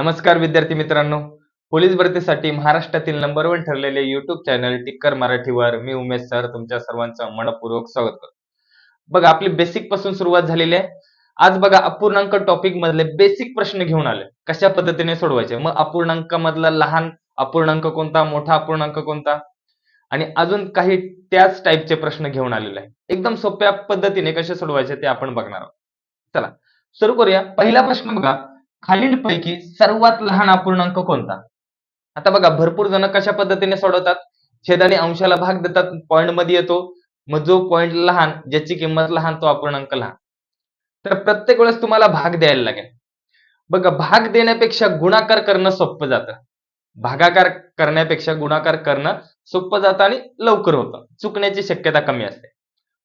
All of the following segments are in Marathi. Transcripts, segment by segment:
नमस्कार विद्यार्थी मित्रांनो. पोलीस भरतीसाठी महाराष्ट्रातील नंबर वन ठरलेले युट्यूब चॅनल टिक्कर मराठीवर मी उमेश सर तुमच्या सर्वांचं मनपूर्वक स्वागत करतो. बघा आपली बेसिकपासून सुरुवात झालेली आहे. आज बघा अपूर्णांक टॉपिक मधले बेसिक प्रश्न घेऊन आले कशा पद्धतीने सोडवायचे? मग अपूर्णांक मधला लहान अपूर्णांक कोणता मोठा अपूर्णांक कोणता? आणि अजून काही त्याच टाईपचे प्रश्न घेऊन आलेले आहे. एकदम सोप्या पद्धतीने कसे सोडवायचे ते आपण बघणार आहोत. चला सुरू करूया. पहिला प्रश्न बघा. खालीलपैकी सर्वात लहान अपूर्णांक कोणता? आता बघा भरपूर जण कशा पद्धतीने सोडवतात? छेदाने अंशाला भाग देतात पॉईंटमध्ये येतो. मग जो पॉईंट लहान ज्याची किंमत लहान तो अपूर्णांक लहान. तर प्रत्येक वेळेस तुम्हाला भाग द्यायला लागेल. बघा भाग देण्यापेक्षा गुणाकार करणं सोपं जातं. भागाकार करण्यापेक्षा गुणाकार करणं सोपं जातं आणि लवकर होतं. चुकण्याची शक्यता कमी असते.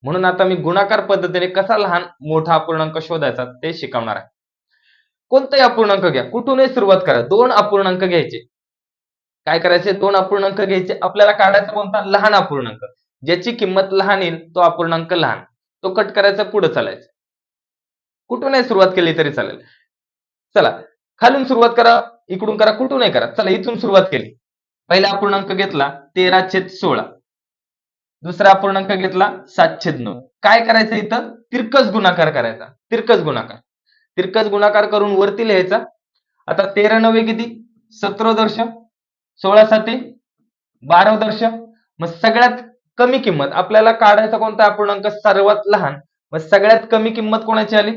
म्हणून आता मी गुणाकार पद्धतीने कसा लहान मोठा अपूर्णांक शोधायचा ते शिकवणार आहे. कोणताही अपूर्णांक घ्या. कुठूनही सुरुवात करा. दोन अपूर्णांक घ्यायचे. काय करायचे? दोन अपूर्णांक घ्यायचे. आपल्याला काढायचा कोणता? लहान अपूर्णांक. ज्याची किंमत लहान येईल तो अपूर्णांक लहान. तो कट करायचा पुढे चालायचं. कुठूनही सुरुवात केली तरी चालेल. चला. खालून सुरुवात करा इकडून करा कुठूनही करा. चला इथून सुरुवात केली. पहिला अपूर्णांक घेतला तेरा छेद सोळा. दुसरा अपूर्णांक घेतला सात छेद नऊ. काय करायचं इथं? तिरकस गुणाकार करायचा. तिरकस गुणाकार. तिरकस गुणाकार करून वरती लिहायचा. आता तेरा नवे किती? सतरा दर्श. सोळा साते. बारा दर्श. मग सगळ्यात कमी किंमत. आपल्याला काढायचा कोणता? अपूर्णांक सर्वात लहान. मग सगळ्यात कमी किंमत कोणाची आली?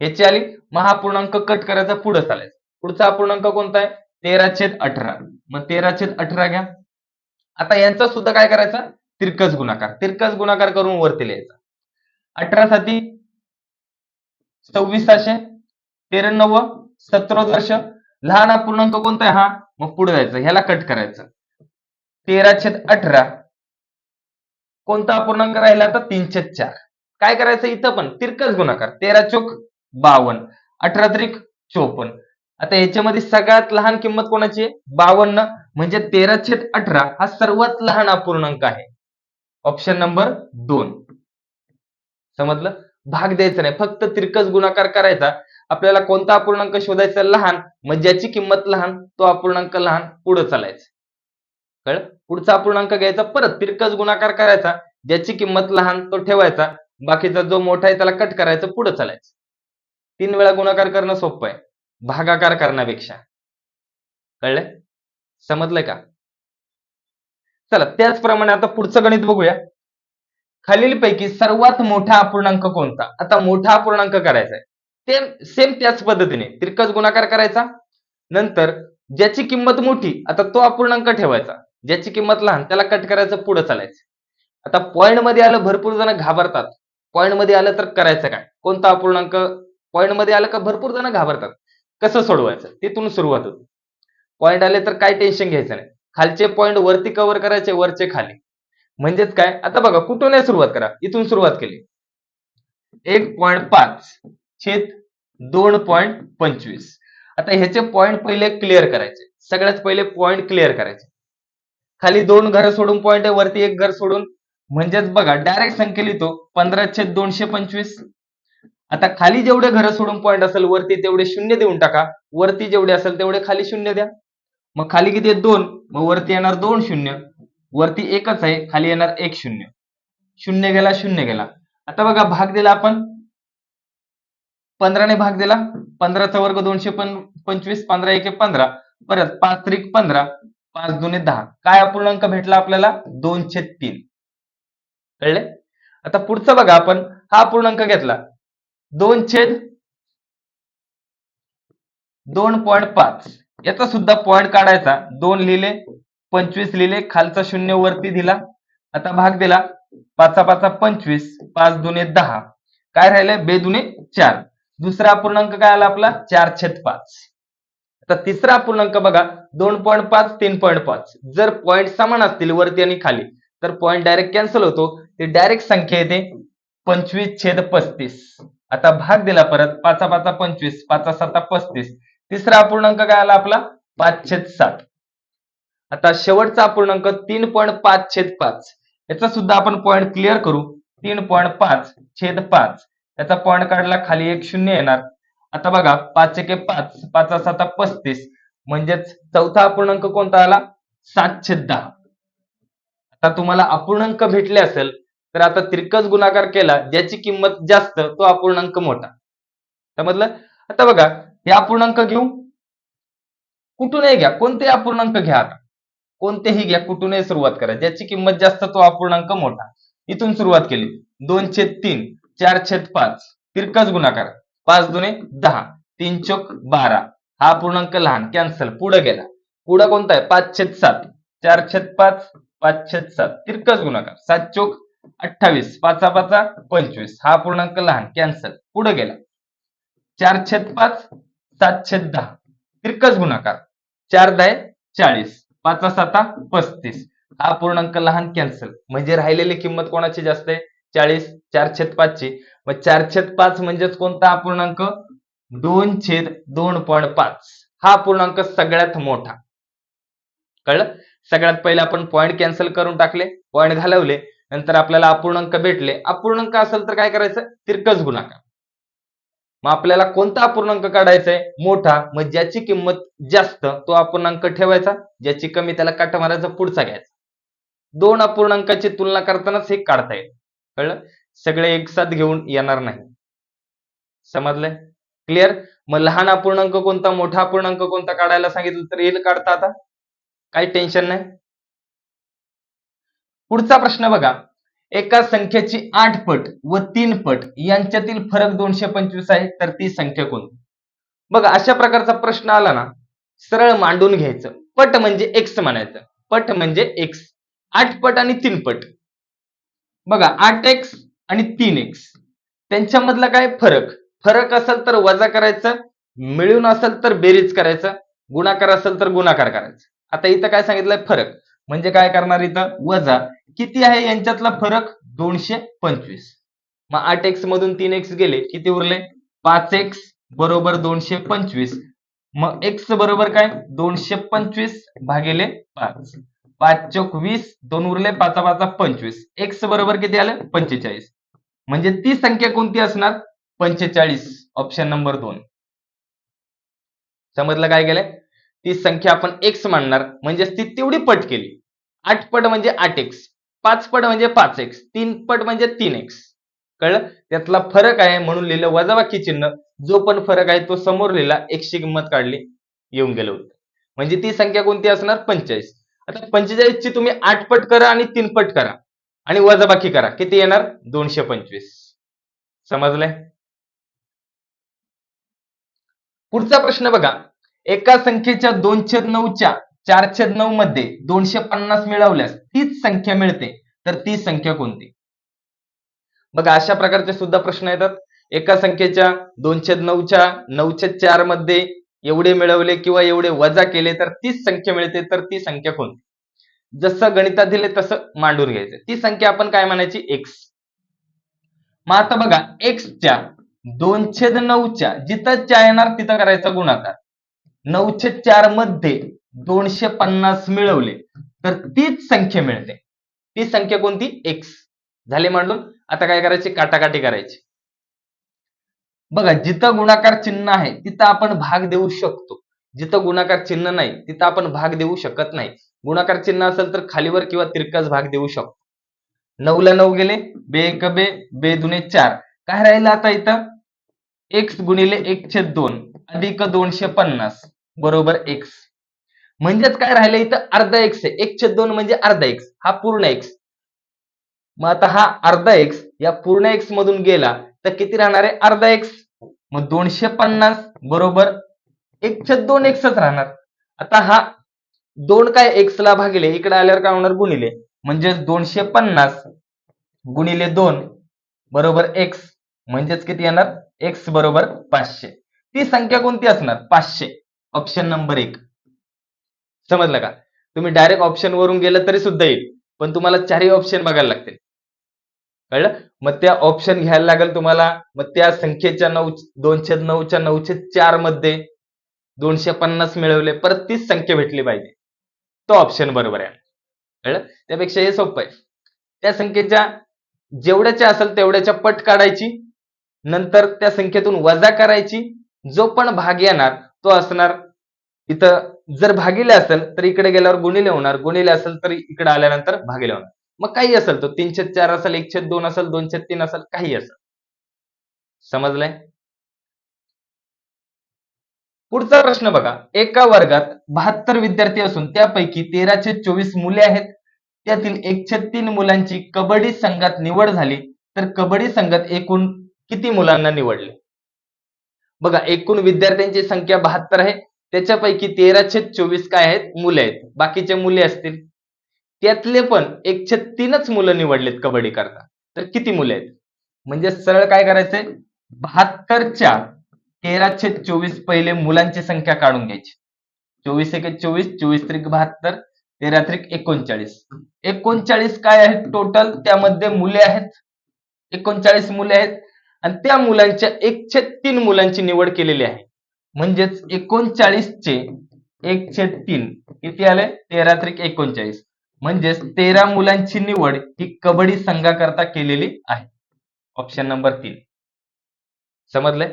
ह्याची आली. मग हा पूर्णांक कट करायचा पुढे चालायचा. पुढचा अपूर्णांक कोणता आहे? तेरा छेद अठरा. मग तेरा छेद अठरा घ्या. आता यांचा सुद्धा काय करायचा? तिरकस गुणाकार. तिरकस गुणाकार करून वरती लिहायचा. अठरा साती. सव्वीसाशे तेरा नव्व सतरा लहान अपूर्णांक कोणता आहे हा? मग पुढे जायचं ह्याला कट करायचं. तेरा छेद अठरा कोणता अपूर्णांक राहिला तर तीनशे चार. काय करायचं इथं पण? तिरकस गुणाकार. तेरा चोक बावन्न अठरा त्रिक चोपन्न. आता याच्यामध्ये सगळ्यात लहान किंमत कोणाची आहे? बावन्न. म्हणजे तेरा छेद अठरा हा सर्वात लहान अपूर्णांक आहे. ऑप्शन नंबर दोन. समजलं? भाग द्यायचा नाही. फक्त तिरकस गुणाकार करायचा. आपल्याला कोणता अपूर्णांक शोधायचा लहान मग ज्याची किंमत लहान तो अपूर्णांक लहान पुढे चालायचं. कळ पुढचा अपूर्णांक घ्यायचा परत तिरकस गुणाकार करायचा ज्याची किंमत लहान तो ठेवायचा. बाकीचा जो मोठा आहे त्याला कट करायचं पुढे चालायचं. तीन वेळा गुणाकार करणं सोपं आहे. भागाकार करण्यापेक्षा. कळलंय समजलंय का? चला त्याचप्रमाणे आता पुढचं गणित बघूया. खालीलपैकी सर्वात मोठा अपूर्णांक कोणता? आता मोठा अपूर्णांक करायचा आहे. ते सेम त्याच पद्धतीने. तिरकस गुणाकार करायचा. नंतर ज्याची किंमत मोठी आता तो अपूर्णांक ठेवायचा. ज्याची किंमत लहान त्याला कट करायचं पुढे चालायचं. आता पॉईंटमध्ये आलं भरपूर जण घाबरतात. पॉईंटमध्ये आलं तर करायचं काय? कोणता अपूर्णांक? पॉईंटमध्ये आलं का भरपूर जण घाबरतात. कसं सोडवायचं? तिथून सुरुवात होते. पॉईंट आले तर काय टेन्शन घ्यायचं नाही. खालचे पॉईंट वरती कव्हर करायचे वरचे खाली. म्हणजेच काय? आता बघा कुठूनही सुरुवात करा? इथून सुरुवात केली. एक पॉइंट पाच छेद दोन पॉइंट पंचवीस. आता ह्याचे पॉइंट पहिले क्लिअर करायचे. सगळ्यात पहिले पॉइंट क्लिअर करायचे. खाली दोन घर सोडून पॉइंट आहे वरती एक घर सोडून. म्हणजेच बघा डायरेक्ट संख्या लिहितो. पंधरा छेद दोनशे पंचवीस. आता खाली जेवढे घर सोडून पॉईंट असेल वरती तेवढे शून्य देऊन टाका. वरती जेवढे असेल तेवढे खाली शून्य द्या. मग खाली किती दोन. मग वरती येणार दोन शून्य. वरती एकच आहे खाली येणार एक शून्य. शून्य गेला शून्य गेला. आता बघा भाग दिला आपण. पंधराने भाग दिला. पंधराचा वर्ग दोनशे पण पंचवीस पंधरा एके पंधरा. परत पाच त्रिक पंधरा पाच दोन्ही दहा. काय अपूर्णांक भेटला आपल्याला? दोन छेद तीन. कळले? आता पुढचं बघा आपण. हा अपूर्णांक घेतला. दोन छेद दोन पॉईंट पाच. याचा सुद्धा पॉईंट काढायचा. दोन लिहिले पंचवीस लिहिले खालचा शून्य वरती दिला. आता भाग दिला. पाचा पाचा पंचवीस पाच दुने दहा. काय राहिले बेदुने चार. दुसरा अपूर्णांक काय आला आपला? चार छेद पाच. आता तिसरा अपूर्णांक बघा. दोन पॉईंट पाच तीन पॉईंट पाच. जर पॉईंट समान असतील वरती आणि खाली तर पॉईंट डायरेक्ट कॅन्सल होतो. ते डायरेक्ट संख्या येते पंचवीस छेद पस्तीस. आता भाग दिला परत. पाचा पाचा पंचवीस पाचा साता पस्तीस. तिसरा अपूर्णांक काय आला आपला? पाच छेद सात. आता शेवटचा पूर्णांक तीन पॉईंट पाच छेद पाच. याचा सुद्धा आपण पॉईंट क्लिअर करू. तीन पॉईंट पाच छेद पाच. याचा पॉईंट काढला खाली एक शून्य येणार. आता बघा पाच एके पाच पाच सात पस्तीस. म्हणजेच चौथा अपूर्णांक कोणता आला? सात छेद दहा. आता तुम्हाला अपूर्णांक भेटले असेल तर आता तिरकस गुणाकार केला ज्याची किंमत जास्त तो अपूर्णांक मोठा. समजलं? आता बघा हे अपूर्णांक घेऊ? कुठूनही घ्या कोणतेही अपूर्णांक घ्या आता. कोणतेही घ्या कुठूनही सुरुवात करा. ज्याची किंमत जास्त तो अपूर्णांक मोठा. इथून सुरुवात केली. दोन छेद तीन चार छेद पाच. तिरकस गुणाकार. पाच दुने दहा. तीन चोक बारा. हा पूर्णांक लहान. कॅन्सल पुढे गेला. पुढे कोणता आहे? पाच छेद सात. चार छेद पाच पाच छेद सात. तिरकस गुणाकार. सात चोक अठ्ठावीस. पाचा पाचा पंचवीस. हा पूर्णांक लहान. कॅन्सल पुढे गेला. चार छेद पाच सात छेद दहा. तिरकस गुणाकार. चार दहा चाळीस. पाचवा साता पस्तीस. हा पूर्णांक लहान कॅन्सल म्हणजे राहिलेली किंमत कोणाची जास्त आहे? चाळीस चार छेद पाचची मग चार छेद पाच म्हणजेच कोणता अपूर्णांक दोन छेद दोन पॉईंट पाच. हा पूर्णांक सगळ्यात मोठा. कळलं? सगळ्यात पहिले आपण पॉईंट कॅन्सल करून टाकले पॉईंट घालवले नंतर आपल्याला अपूर्णांक भेटले. अपूर्णांक असेल तर काय करायचं? तिरकस गुणाकार. मग आपल्याला कोणता अपूर्णांक काढायचा आहे मोठा. मग ज्याची किंमत जास्त तो अपूर्णांक ठेवायचा. ज्याची कमी त्याला काटा मारायचा पुढचा घ्यायचा. दोन अपूर्णांकाची तुलना करतानाच हे काढता येईल. कळलं? सगळे एकसाथ घेऊन येणार नाही. समजलंय? क्लिअर मग लहान अपूर्णांक कोणता मोठा अपूर्णांक कोणता काढायला सांगितलं तर येईल काढता आता? काही टेन्शन नाही. पुढचा प्रश्न बघा. एका संख्येची आठ पट व तीन पट यांच्यातील फरक दोनशे पंचवीस आहे तर ती संख्या कोणती बघा अशा प्रकारचा प्रश्न आला ना सरळ मांडून घ्यायचं. पट म्हणजे एक्स म्हणायचं. पट म्हणजे एक्स आठ पट आणि तीन पट. बघा आठ एक्स आणि तीन एक्स त्यांच्यामधला काय फरक? फरक असेल तर वजा करायचं मिळून असेल तर बेरीज करायचं गुणाकार असेल तर गुणाकार करायचं. आता इथं काय सांगितलंय? फरक. म्हणजे काय करणार इथं? वजा. किती आहे यांच्यातला फरक? दोनशे पंचवीस. मग आठ एक्स मधून तीन एक्स गेले किती उरले? पाच एक्स बरोबर दोनशे पंचवीस. मग एक्स बरोबर काय? दोनशे पंचवीस भागिले पाच. पाच चौक वीस दोन उरले पाचा पाचा पंचवीस. एक्स बरोबर किती आलं? पंचेचाळीस. म्हणजे ती संख्या कोणती असणार? पंचेचाळीस ऑप्शन नंबर दोन. समजलं काय केलंय ती संख्या आपण एक्स मांडणार. म्हणजेच ती तेवढी पट केली. आठ पट म्हणजे आठ एक्स पाच पट म्हणजे पाच एक्स तीन पट म्हणजे तीन एक्स कळलं? त्यातला फरक आहे म्हणून लिहिलं वजाबाकी चिन्ह. जो पण फरक आहे तो समोर लिहिला एकशे किंमत काढली येऊन गेलं होतं म्हणजे ती संख्या कोणती असणार? पंचेचाळीस. आता पंचेचाळीस ची तुम्ही आठ पट करा आणि तीन पट करा. आणि वजाबाकी करा. किती येणार? दोनशे पंचवीस. समजलंय? पुढचा प्रश्न बघा. एका संख्येच्या दोनशे नऊच्या चार छेद नऊ मध्ये दोनशे पन्नास मिळवल्यास तीच संख्या मिळते. तर ती संख्या कोणती? बघा अशा प्रकारचे सुद्धा प्रश्न येतात. एका संख्येच्या दोनशे नऊच्या नऊ छेद चारमध्ये एवढे मिळवले किंवा एवढे वजा केले तर तीच संख्या मिळते. तर ती संख्या कोणती? जसं गणितात दिले तसं मांडून घ्यायचं. ती संख्या आपण काय म्हणायची? एक्स मग आता बघा एक्सच्या दोनशे नऊच्या जिथं च्या येणार तिथं करायचा गुणाकार. नऊशे चारमध्ये दोनशे पन्नास मिळवले. तर तीच संख्या मिळते. ती संख्या कोणती? एक्स झाले मांडून? आता काय करायचे? काटाकाटी करायची. बघा जिथं गुणाकार चिन्ह आहे तिथं आपण भाग देऊ शकतो. जिथं गुणाकार चिन्ह नाही तिथं आपण भाग देऊ शकत नाही. गुणाकार चिन्ह असेल तर खालीवर किंवा तिरकाच भाग देऊ शकतो. नऊला नऊ गेले बे एक बे बे दुने चार. काय राहिलं आता इथं? एक्स गुणिले एक छेद दोन अधिक दोनशे पन्नास. बरोबर एक्स म्हणजेच काय राहिलं इथं? अर्धा एक्स आहे. एक छेद दोन म्हणजे अर्धा एक्स हा पूर्ण एक्स मग आता हा अर्धा एक्स या पूर्ण एक्स मधून गेला तर किती राहणार आहे? अर्धा एक्स मग दोनशे पन्नास बरोबर एक छेद दोन एक्सच राहणार. आता हा दोन काय एक्स ला भागिले? इकडे आल्यावर काय होणार? गुणिले. म्हणजेच दोनशे पन्नास गुणिले दोन बरोबर एक्स म्हणजेच किती येणार? एक्स बरोबर पाचशे. ती संख्या कोणती असणार? पाचशे. ऑप्शन नंबर एक. समजलं का? तुम्ही डायरेक्ट ऑप्शन वरून गेलं तरी सुद्धा येईल. पण तुम्हाला चारही ऑप्शन बघायला लागतील. कळलं? मग त्या ऑप्शन घ्यायला लागेल तुम्हाला. मग त्या संख्येच्या नऊ दोनशे नऊच्या नऊशे चारमध्ये दोनशे पन्नास मिळवले परत तीच संख्या भेटली पाहिजे. तो ऑप्शन बरोबर आहे. कळलं? त्यापेक्षा हे सोपं आहे. त्या संख्येच्या जेवढ्याच्या असेल तेवढ्याच्या पट काढायची. नंतर त्या संख्येतून वजा करायची. जो पण भाग येणार तो असणार इथं जर भागिले असेल तर इकडे गेल्यावर गुणिले होणार. गुणिले असेल तर इकडे आल्यानंतर भागिले होणार. मग काही असेल तो तीनशे चार असेल एकशे दोन असेल दोनशे तीन असेल काही असेल. समजलंय? पुढचा प्रश्न बघा. एका वर्गात बहात्तर विद्यार्थी असून त्यापैकी तेराशे चोवीस मुले आहेत. त्यातील एकशे तीन मुलांची कबड्डी संघात निवड झाली. तर कबड्डी संघात एकूण किती मुलांना निवडले? बघा एकूण विद्यार्थ्यांची संख्या बहात्तर आहे. त्याच्यापैकी तेराशे चोवीस काय आहेत? मुले आहेत. बाकीचे मुले असतील. त्यातले पण एकशे तीनच मुलं निवडलेत कबड्डी करता. तर किती मुले आहेत? म्हणजे सरळ काय करायचंय? बहात्तरच्या तेराशे चोवीस पहिले मुलांची संख्या काढून घ्यायची. चोवीस एक चोवीस चोवीस त्रिक बहात्तर तेरा त्रिक एकोणचाळीस. एकोणचाळीस काय आहेत टोटल त्यामध्ये मुले आहेत. एकोणचाळीस मुले आहेत. आणि त्या मुलांच्या एकशे तीन मुलांची निवड केलेली आहे. म्हणजेच एकोणचाळीस चे छेद तीन. किती आले? तेरा त्रिक एकोणचाळीस. म्हणजेच तेरा मुलांची निवड ही कबड्डी संघाकरता केलेली आहे. ऑप्शन नंबर तीन. समजलंय?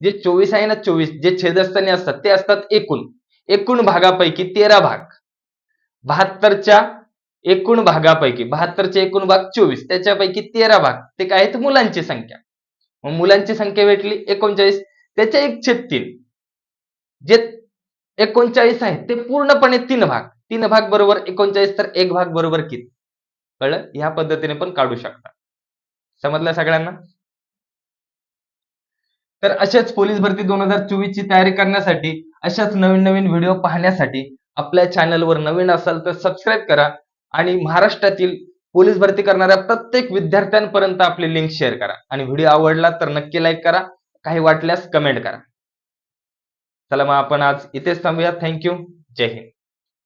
जे चोवीस आहे ना चोवीस जे छेदस्थानी असतात ते असतात एकूण. एकूण भागापैकी तेरा भाग. बहात्तरच्या एकूण भागापैकी बहात्तरचे एकूण भाग चोवीस. त्याच्यापैकी तेरा भाग ते काय आहेत मुलांची संख्या. मग मुलांची संख्या भेटली एकोणचाळीस. त्याच्या एक छेद तीन. जे एकोणचाळीस आहे ते पूर्णपणे तीन भाग. तीन भाग बरोबर एकोणचाळीस तर एक भाग बरोबर किती? कळलं? ह्या पद्धतीने पण काढू शकता. समजलं सगळ्यांना? तर अशाच पोलीस भरती दोन हजार चोवीस ची तयारी करण्यासाठी अशाच नवीन नवीन व्हिडिओ पाहण्यासाठी आपल्या चॅनलवर नवीन असाल तर सबस्क्राईब करा आणि महाराष्ट्रातील पोलीस भरती करणाऱ्या प्रत्येक विद्यार्थ्यांपर्यंत आपली लिंक शेअर करा. आणि व्हिडिओ आवडला तर नक्की लाईक करा काही वाटल्यास कमेंट करा. चला मग आपण आज इथेच थांबूया थँक्यू जय हिंद.